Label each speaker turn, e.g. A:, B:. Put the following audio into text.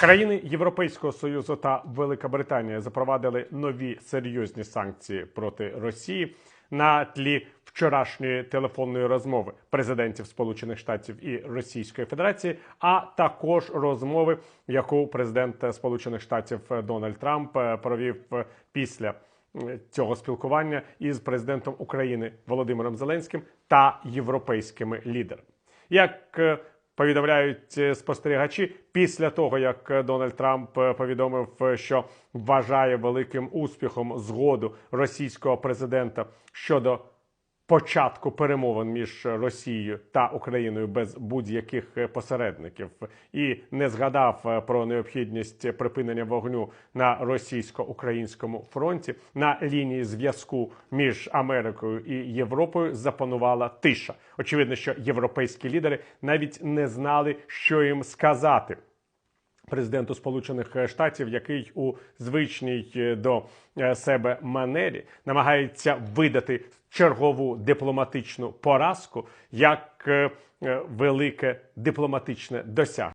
A: Країни Європейського союзу та Велика Британія запровадили нові серйозні санкції проти Росії на тлі вчорашньої телефонної розмови президентів Сполучених Штатів і Російської Федерації, а також розмови, яку президент Сполучених Штатів Дональд Трамп е, провів е, після цього спілкування із президентом України Володимиром Зеленським та європейськими лідерами. Як е, повідомляють е, спостерігачі, після того як е, Дональд Трамп е, повідомив, що вважає великим успіхом згоду російського президента щодо початку перемовин між Росією та Україною без будь-яких е, посередників, і не згадав е, про необхідність припинення вогню на російсько-українському фронті на лінії зв'язку між Америкою і Європою запанувала тиша. Очевидно, що європейські лідери навіть не знали, що їм сказати президенту Сполучених Штатів, який у звичній е, до е, себе манері намагається видати чергову дипломатичну поразку як е, велике дипломатичне досягнення.